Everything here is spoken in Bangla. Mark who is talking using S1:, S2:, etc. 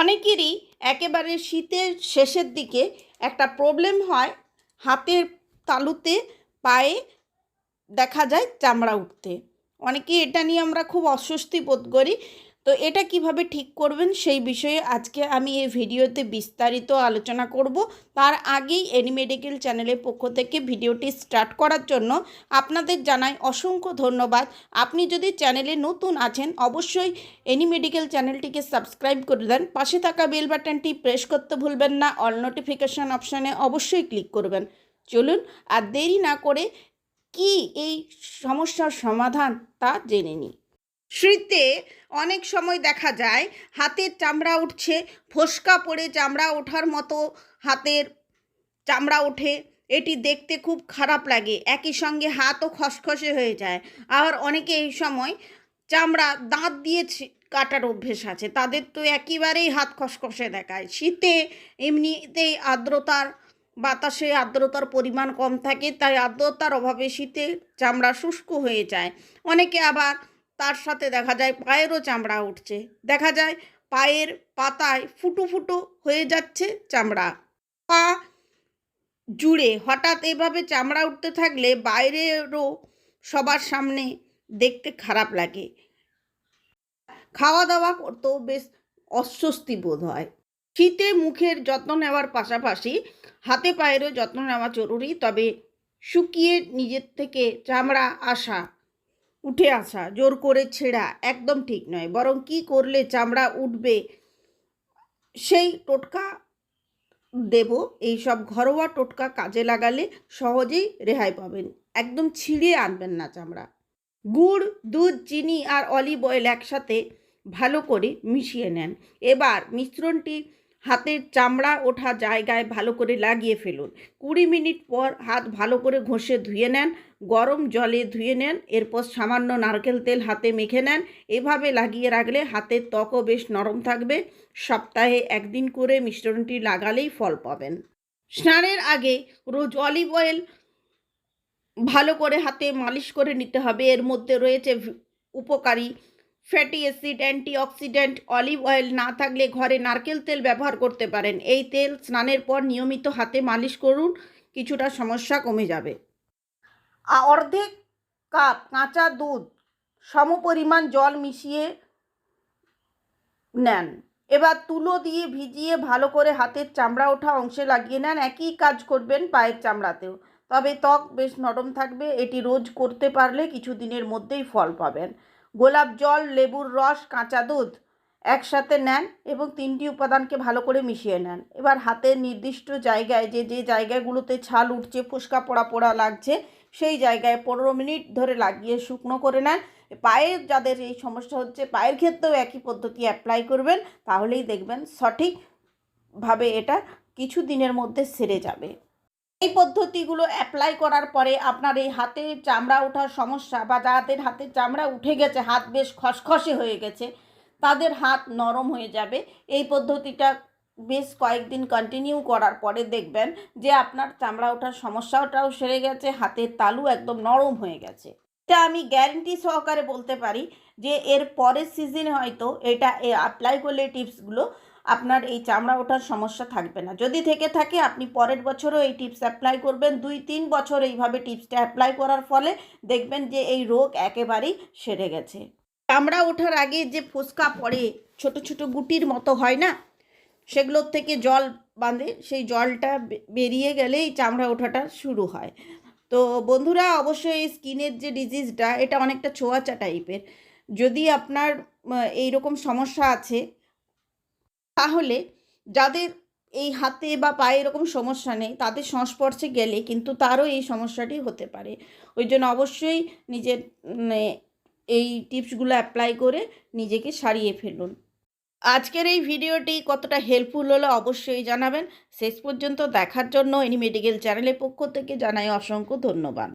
S1: অনেকেরই একেবারে শীতের শেষের দিকে একটা প্রবলেম হয় হাতের তালুতে পায়ে দেখা যায় চামড়া উঠতে। অনেকে এটা নিয়ে আমরা খুব অস্বস্তি বোধ করি। তো এটা কীভাবে ঠিক করবেন সেই বিষয়ে আজকে আমি এই ভিডিওতে বিস্তারিত আলোচনা করব। তার আগেই এনি মেডিকেল চ্যানেলের পক্ষ থেকে ভিডিওটি স্টার্ট করার জন্য আপনাদের জানাই অসংখ্য ধন্যবাদ। আপনি যদি চ্যানেলে নতুন আছেন, অবশ্যই এনি মেডিকেল চ্যানেলটিকে সাবস্ক্রাইব করে দেন। পাশে থাকা বেল বাটনটি প্রেস করতে ভুলবেন না। অল নোটিফিকেশান অপশানে অবশ্যই ক্লিক করবেন। চলুন আর দেরি না করে কি এই সমস্যার সমাধান তা জেনে নিই। শীতে অনেক সময় দেখা যায়, হাতের চামড়া উঠছে, ফোসকা পড়ে চামড়া ওঠার মতো হাতের চামড়া ওঠে, এটি দেখতে খুব খারাপ লাগে, একই সঙ্গে হাতও খসখসে হয়ে যায়। আর অনেকে এই সময় চামড়া দাঁত দিয়ে কাটার অভ্যেস আছে, তাদের তো একেবারেই হাত খসখসে দেখায়। শীতে এমনিতেই আর্দ্রতার বাতাসে আর্দ্রতার পরিমাণ কম থাকে, তাই আর্দ্রতার অভাবে শীতে চামড়া শুষ্ক হয়ে যায়। অনেকে আবার তার সাথে দেখা যায় পায়েরও চামড়া উঠছে। দেখা যায় পায়ের পাতায় ফুটো ফুটো হয়ে যাচ্ছে চামড়া। পা জুড়ে হঠাৎ এভাবে চামড়া উঠতে থাকলে বাইরেরও সবার সামনে দেখতে খারাপ লাগে। খাওয়া দাওয়া করতেও বেশ অস্বস্তি বোধ হয়। শীতে মুখের যত্ন নেওয়ার পাশাপাশি হাতে পায়েরও যত্ন নেওয়া জরুরি, তবে শুকিয়ে নিজের থেকে চামড়া আসা উঠে আসা, জোর করে ছেঁড়া, একদম ঠিক নয়। বরং কি করলে চামড়া উঠবে, সেই টোটকা দেব। এই সব ঘরোয়া টোটকা কাজে লাগালে সহজেই রেহাই পাবেন। একদম ছিঁড়ে আনবেন না চামড়া। গুড়, দুধ, চিনি আর অলিভ অয়েল একসাথে ভালো করে মিশিয়ে নেন। এবার মিশ্রণটি হাতের চামড়া ওঠা জায়গায় ভালো করে লাগিয়ে ফেলুন। কুড়ি মিনিট পর হাত ভালো করে ঘষে ধুয়ে নেন, গরম জলে ধুয়ে নেন, এরপর সামান্য নারকেল তেল হাতে মেখে নেন। এভাবে লাগিয়ে রাখলে হাতের ত্বকও বেশ নরম থাকবে। সপ্তাহে একদিন করে মিশ্রণটি লাগালেই ফল পাবেন। স্নানের আগে রোজ অলিভ অয়েল ভালো করে হাতে মালিশ করে নিতে হবে। এর মধ্যে রয়েছে উপকারী fatty acid, antioxidant, olive oil না থাকলে ঘরে নারকেল তেল ব্যবহার করতে পারেন। এই তেল স্নানের পর নিয়মিত হাতে মালিশ করুন, কিছুটা সমস্যা কমে যাবে। অর্ধেক কাপ কাঁচা দুধ সমপরিমাণ জল মিশিয়ে নেন। এবার তুলো দিয়ে ভিজিয়ে ভালো করে হাতের চামড়া ওঠা অংশে লাগিয়ে নেন। একই কাজ করবেন পায়ের চামড়াতেও। তবে ত্বক বেশ নরম থাকবে। এটি রোজ করতে পারলে কিছু দিনের মধ্যেই ফল পাবেন। গোলাপ জল, লেবুর রস, কাঁচা দুধ একসাথে নেন এবং তিনটি উপাদানকে ভালো করে মিশিয়ে নেন। এবার হাতের নির্দিষ্ট জায়গায় যে যে জায়গাগুলোতে ছাল উঠছে, ফুসকা পোড়া পোড়া লাগছে, সেই জায়গায় পনেরো মিনিট ধরে লাগিয়ে শুকনো করে নেন। পায়ের যাদের এই সমস্যা হচ্ছে, পায়ের ক্ষেত্রেও একই পদ্ধতি অ্যাপ্লাই করবেন, তাহলেই দেখবেন সঠিকভাবে এটা কিছু দিনের মধ্যে সেরে যাবে। এই পদ্ধতিগুলো অ্যাপ্লাই করার পরে আপনার এই হাতে চামড়া ওঠার সমস্যা বা যাদের হাতের চামড়া উঠে গেছে, হাত বেশ খসখসে হয়ে গেছে, তাদের হাত নরম হয়ে যাবে। এই পদ্ধতিটা বেশ কয়েকদিন কন্টিনিউ করার পরে দেখবেন যে আপনার চামড়া ওঠার সমস্যাটাও সেরে গেছে, হাতের তালু একদম নরম হয়ে গেছে। এটা আমি গ্যারেন্টি সহকারে বলতে পারি যে এর পরের সিজনে হয়তো এটা অ্যাপ্লাই করলে টিপসগুলো আপনার এই চামড়া ওঠার সমস্যা থাকবে না। যদি থেকে থাকে, আপনি পরের বছরও এই টিপস অ্যাপ্লাই করবেন। দুই, তিন বছর এইভাবে টিপসটা অ্যাপ্লাই করার ফলে দেখবেন যে এই রোগ একেবারেই সেরে গেছে। চামড়া ওঠার আগে যে ফোসকা পড়ে, ছোট ছোট গুটির মতো হয় না? সেগুলোর থেকে জল বাঁধে, সেই জলটা বেরিয়ে গেলে এই চামড়া ওঠাটা শুরু হয়। তো বন্ধুরা, অবশ্যই এই স্কিনের যে ডিজিজটা এটা অনেকটা ছোঁয়াচা টাইপের যদি আপনার এই রকম সমস্যা আছে তাহলে যাদের এই হাতে বা পায়ে এরকম সমস্যা নেই তাদের সংস্পর্শে গেলে কিন্তু তারও এই সমস্যাটি হতে পারে। ওই জন্য অবশ্যই নিজের উম, এই টিপসগুলো অ্যাপ্লাই করে নিজেকে সারিয়ে ফেলুন। আজকের এই ভিডিওটি কতটা হেল্পফুল হলো অবশ্যই জানাবেন। শেষ পর্যন্ত দেখার জন্য এনি মেডিকেল চ্যানেলের পক্ষ থেকে জানাই অসংখ্য ধন্যবাদ।